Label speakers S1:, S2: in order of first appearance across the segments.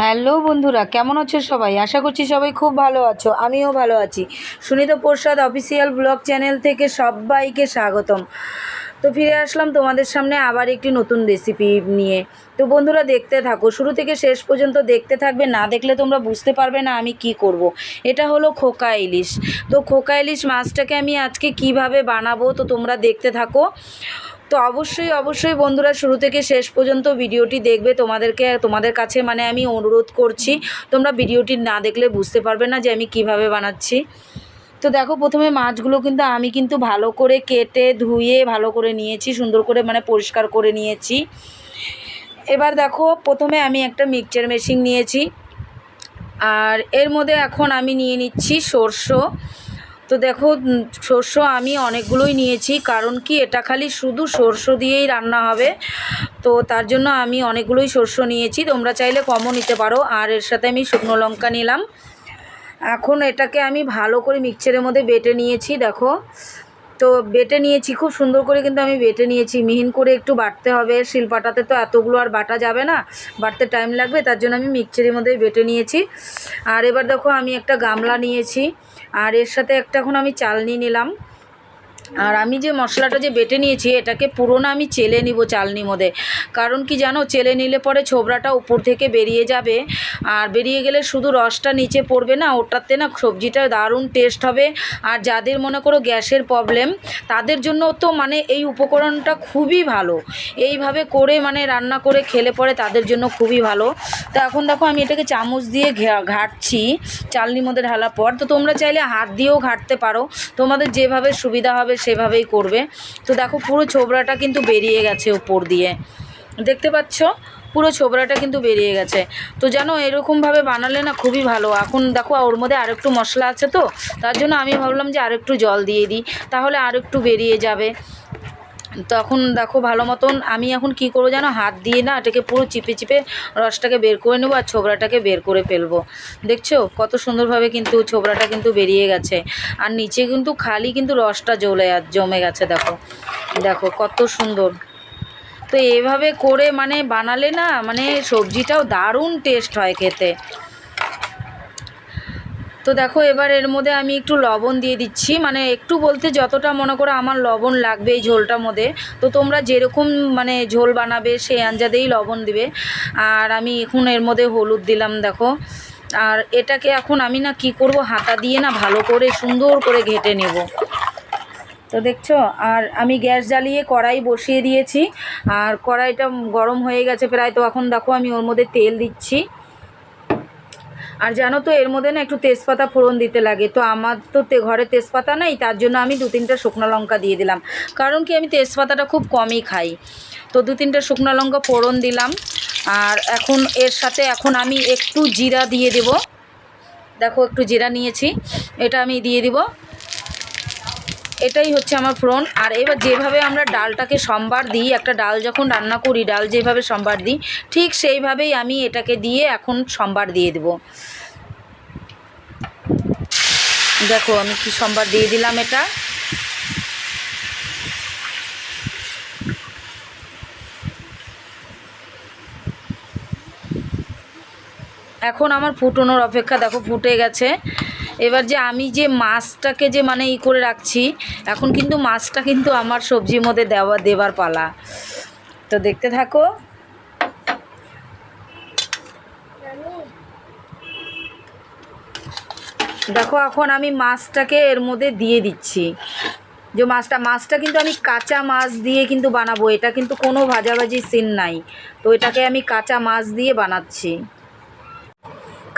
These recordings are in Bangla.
S1: হ্যালো বন্ধুরা, কেমন আছো সবাই? আশা করছি সবাই খুব ভালো আছো, আমিও ভালো আছি। Sunita Prasad official blog channel থেকে সবাইকে স্বাগতম। তো ফিরে আসলাম তোমাদের সামনে আবার একটি নতুন রেসিপি নিয়ে। তো বন্ধুরা, দেখতে থাকো, শুরু থেকে শেষ পর্যন্ত দেখতে থাকবে, না দেখলে তোমরা বুঝতে পারবে না আমি কি করব। এটা হলো খোকা ইলিশ। তো খোকা ইলিশ মাছটাকে আমি আজকে কীভাবে বানাবো, তো তোমরা দেখতে থাকো। তো অবশ্যই অবশ্যই বন্ধুরা শুরু থেকে শেষ পর্যন্ত ভিডিওটি দেখবে তোমাদেরকে, তোমাদের কাছে মানে আমি অনুরোধ করছি, তোমরা ভিডিওটি না দেখলে বুঝতে পারবে না যে আমি কীভাবে বানাচ্ছি। তো দেখো, প্রথমে মাছগুলো কিন্তু আমি কিন্তু ভালো করে কেটে, ধুয়ে, ভালো করে নিয়েছি, সুন্দর করে মানে পরিষ্কার করে নিয়েছি। এবার দেখো, প্রথমে আমি একটা মিক্সচার মেশিন নিয়েছি। আর এর মধ্যে এখন আমি নিয়ে নিচ্ছি সর্ষে। তো দেখো সর্ষ আমি অনেকগুলোই নিয়েছি, কারণ কি এটা খালি শুধু সর্ষ দিয়েই রান্না হবে। তো তার জন্য আমি অনেকগুলোই শস্য নিয়েছি, তোমরা চাইলে কমও নিতে পারো। আর এর সাথে আমি শুকনো লঙ্কা নিলাম। এখন এটাকে আমি ভালো করে মিক্সচারের মধ্যে বেটে নিয়েছি, দেখো। তো বেটে নিয়েছি, খুব সুন্দর করে কিন্তু আমি বেটে নিয়েছি। মিহিন করে একটু বাটতে হবে, শিলপাটাতে তো এতগুলো আর বাটা যাবে না, বাটতে টাইম লাগবে, তার জন্য আমি মিক্সচারের মধ্যেই বেটে নিয়েছি। আর এবার দেখো আমি একটা গামলা নিয়েছি, আর এর সাথে একটা এখন আমি চালনি নিলাম। আর আমি যে মশলাটা যে বেটে নিয়েছি, এটাকে পুরো না আমি চেলে নিব চালনির মধ্যে। কারণ কি জানো, চেলে নিলে পরে ছোবরাটা উপর থেকে বেরিয়ে যাবে। আর বেরিয়ে গেলে শুধু রসটা নিচে পড়বে না, ওটাতে না সবজিটা দারুণ টেস্ট হবে। আর যাদের মনে করো গ্যাসের প্রবলেম তাদের জন্য তো মানে এই উপকরণটা খুবই ভালো। এইভাবে করে মানে রান্না করে খেলে পরে তাদের জন্য খুবই ভালো। তো এখন দেখো আমি এটাকে চামচ দিয়ে ঘাটছি, চালনির মধ্যে ঢালার পর। তো তোমরা চাইলে হাত দিয়েও ঘাটতে পারো। তোমাদের যেভাবে সুবিধা হবে সেভাবেই করবে। তো দেখো পুরো ছোবরাটা কিন্তু বেরিয়ে গেছে উপর দিয়ে। দেখতে পাচ্ছ? পুরো ছোবরাটা কিন্তু বেরিয়ে গেছে। তো জানো, এরকমভাবে বানালে না খুবই ভালো। এখন দেখো ওর মধ্যে আরেকটু মশলা আছে তো, তার জন্য আমি ভাবলাম যে আরেকটু জল দিয়ে দিই। তাহলে আরেকটু বেরিয়ে যাবে। তখন দেখো ভালো মতন আমি এখন কি করব জানো? হাত দিয়ে না এটাকে পুরো চিপে চিপে রসটাকে বের করে নেব আর ছোবরাটাকে বের করে ফেলব। দেখছ? কত সুন্দরভাবে কিন্তু ছোবরাটা কিন্তু বেরিয়ে গেছে। আর নিচে কিন্তু খালি কিন্তু রসটা জ্বলে জমে গেছে, দেখো। দেখো, কত সুন্দর। তো এভাবে করে মানে বানালে না মানে সবজিটাও দারুণ টেস্ট হয় খেতে। তো দেখো, এবার এর মধ্যে আমি একটু লবণ দিয়ে দিচ্ছি। মানে একটু বলতে যতটা মনে করো আমার লবণ লাগবে এই ঝোলটার মধ্যে, তো তোমরা যেরকম মানে ঝোল বানাবে সেই আঞ্জাদেই লবণ দিবে। আর আমি এখন এর মধ্যে হলুদ দিলাম, দেখো। আর এটাকে এখন আমি না কি করব, হাতা দিয়ে না ভালো করে সুন্দর করে ঘেটে নেব। তো দেখছ? আর আমি গ্যাস জ্বালিয়ে কড়াই বসিয়ে দিয়েছি। আর কড়াইটা গরম হয়ে গেছে প্রায়, তো এখন দেখো আমি ওর মধ্যে তেল দিচ্ছি। আর জানো তো, এর মধ্যে না একটু তেজপাতা ফোড়ন দিতে লাগে। তো আমার তো ঘরে তেজপাতা নেই, তার জন্য আমি দু তিনটা শুকনো লঙ্কা দিয়ে দিলাম। কারণ কি, আমি তেজপাতাটা খুব কমই খাই। তো দু তিনটা শুকনো লঙ্কা ফোড়ন দিলাম। আর এখন এর সাথে এখন আমি একটু জিরা দিয়ে দেব। দেখো, একটু জিরা নিয়েছি। এটা আমি দিয়ে দিব। এটাই হচ্ছে আমার ফোড়ন। আর এবার যেভাবে আমরা ডালটাকে সম্বার দিই, একটা ডাল যখন রান্না করি, ডাল যেভাবে সম্বার দিই, ঠিক সেইভাবেই আমি এটাকে দিয়ে এখন সম্বার দিয়ে দেব। দেখো আমি কি সম্বার দিয়ে দিলাম এটা। এখন আমার ফুটনোর অপেক্ষা, দেখো ফুটে গেছে। এবার যে আমি যে মাছটাকে যে মানে ই করে রাখছি, এখন কিন্তু মাছটা কিন্তু আমার সবজির মধ্যে দেওয়া, দেবার পালা। তো দেখতে থাকো। দেখো, এখন আমি মাছটাকে এর মধ্যে দিয়ে দিচ্ছি। যে মাছটা মাছটা কিন্তু আমি কাঁচা মাছ দিয়ে কিন্তু বানাবো, এটা কিন্তু কোনো ভাজাভাজি সিন নাই। তো এটাকে আমি কাঁচা মাছ দিয়ে বানাচ্ছি।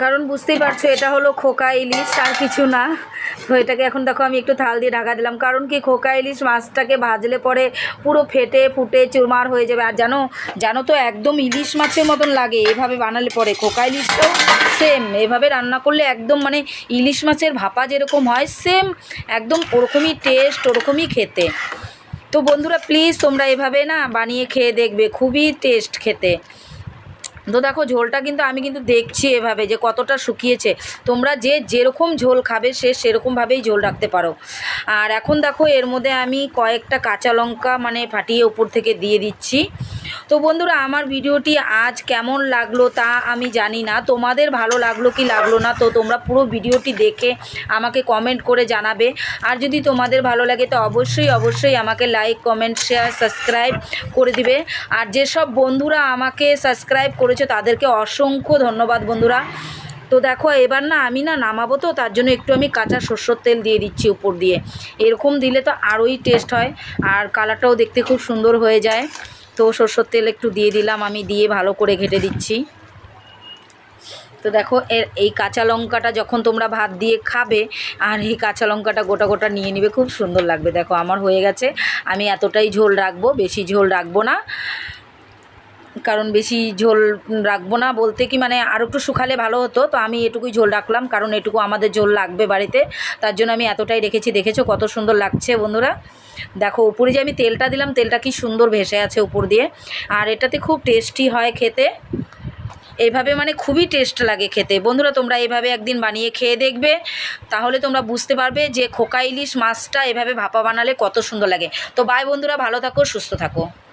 S1: কারণ বুঝতেই পারছ, এটা হলো খোকা ইলিশ, আর কিছু না। তো এটাকে এখন দেখো, আমি একটু থাল দিয়ে ঢাকা দিলাম। কারণ কি, খোকা ইলিশ মাছটাকে ভাজলে পরে পুরো ফেটে ফুটে চুরমার হয়ে যাবে। আর জানো জানো তো, একদম ইলিশ মাছের মতন লাগে এভাবে বানালে পরে। খোকা ইলিশটাও সেম এভাবে রান্না করলে একদম মানে ইলিশ মাছের ভাপা যেরকম হয় সেম একদম ওরকমই টেস্ট ওরকমই খেতে। তো বন্ধুরা প্লিজ তোমরা এভাবে না বানিয়ে খেয়ে দেখবে, খুবই টেস্ট খেতে। তো দেখো ঝোলটা কিন্তু আমি কিন্তু দেখছি এভাবে যে কতটা শুকিয়েছে। তোমরা যে যেরকম ঝোল খাবে সে সেরকমভাবেই ঝোল রাখতে পারো। আর এখন দেখো এর মধ্যে আমি কয়েকটা কাঁচা লঙ্কা মানে ফাটিয়ে উপর থেকে দিয়ে দিচ্ছি। তো বন্ধুরা, আমার ভিডিওটি আজ কেমন লাগল তা আমি জানি না। তোমাদের ভালো লাগল কি লাগল না, তো তোমরা পুরো ভিডিওটি দেখে আমাকে কমেন্ট করে জানাবে। আর যদি তোমাদের ভালো লাগে, তো অবশ্যই অবশ্যই আমাকে লাইক কমেন্ট শেয়ার সাবস্ক্রাইব করে দিবে। আর যেসব বন্ধুরা আমাকে সাবস্ক্রাইব করেছ, তাদেরকে অসংখ্য ধন্যবাদ বন্ধুরা। তো দেখো, এবার না আমি না নামাবো তো, তার জন্য একটু আমি কাঁচা সর্ষের তেল দিয়ে দিচ্ছি উপর দিয়ে। এরকম দিলে তো আরোই টেস্ট হয়, আর কালারটাও দেখতে খুব সুন্দর হয়ে যায়। তো সর্ষের তেল একটু দিয়ে দিলাম, আমি দিয়ে ভালো করে ঘেটে দিচ্ছি। তো দেখো, এর এই কাঁচা লঙ্কাটা যখন তোমরা ভাত দিয়ে খাবে, আর এই কাঁচা লঙ্কাটা গোটা গোটা নিয়ে নিবে, খুব সুন্দর লাগবে। দেখো, আমার হয়ে গেছে। আমি এতটাই ঝোল রাখব, বেশি ঝোল রাখব না। কারণ বেশি ঝোল রাখব না। বলতে কি মানে আর একটু শুকালে ভালো হতো, তো আমি এটুকুই ঝোল রাখলাম, কারণ এটুকু আমাদের ঝোল লাগবে বাড়িতে। তার জন্য আমি এতটাই রেখেছি, দেখেছ কত সুন্দর লাগছে বন্ধুরা। দেখো, উপরে যে আমি তেলটা দিলাম, তেলটা কি সুন্দর ভেসে আছে উপর দিয়ে। আর এটাতে খুব টেস্টি হয় খেতে। এইভাবে মানে খুবই টেস্ট লাগে খেতে। বন্ধুরা, তোমরা এভাবে একদিন বানিয়ে খেয়ে দেখবে, তাহলে তোমরা বুঝতে পারবে যে খোকা ইলিশ মাছটা এভাবে ভাপা বানালে কত সুন্দর লাগে। তো বাই বন্ধুরা, ভালো থাকো, সুস্থ থাকো।